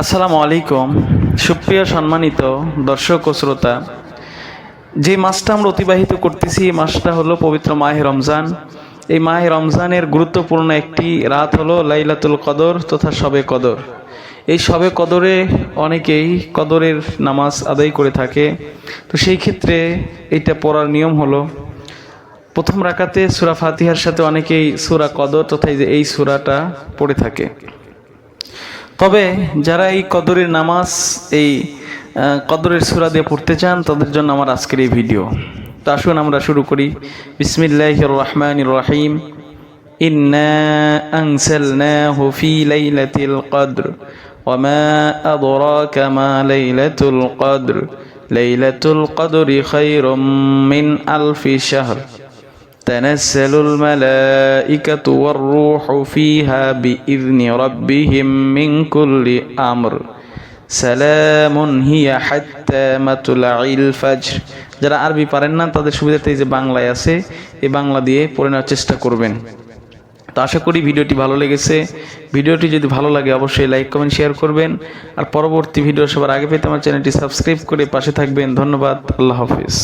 আসসালামু আলাইকুম। সুপ্রিয় সম্মানিত দর্শক ও শ্রোতা, যে মাসটা আমরা অতিবাহিত করতেছি, এই মাসটা হলো পবিত্র মাহে রমজান। এই মাহে রমজানের গুরুত্বপূর্ণ একটি রাত হলো লাইলাতুল কদর তথা শবে কদর। এই সবে কদরে অনেকেই কদরের নামাজ আদায় করে থাকে। তো সেই ক্ষেত্রে এটা পড়ার নিয়ম হলো, প্রথম রাকাতে সুরা ফাতিহার সাথে অনেকেই সুরা কদর তথা এই সুরাটা পড়ে থাকে। তবে যারা এই কদরের নামাজ এই আহ, কদরের সুরা দিয়ে পড়তে চান তাদের জন্য আমার আজকের এই ভিডিও তো আসুন আমরা শুরু করি বিসমিল্লাহ রহমান রহিম إنا أنزلناه في ليلة القدر وما أدراك ما ليلة القدر ليلة القدر خير من ألف شهر تنزل الملائكة والروح فيها بإذن ربهم من كل أمر سلام هي حتى مطلع الفجر যারা আরবি পারেন না তাদের সুবিধাতে এই যে বাংলায় আছে এই বাংলা দিয়ে পড়ে নেওয়ার চেষ্টা করবেন তো আশা করি ভিডিওটি ভালো লেগেছে ভিডিওটি যদি ভালো লাগে অবশ্যই লাইক কমেন্ট শেয়ার করবেন আর পরবর্তী ভিডিও সবার আগে পেতে আমার চ্যানেলটি সাবস্ক্রাইব করে পাশে থাকবেন ধন্যবাদ আল্লাহ হাফিজ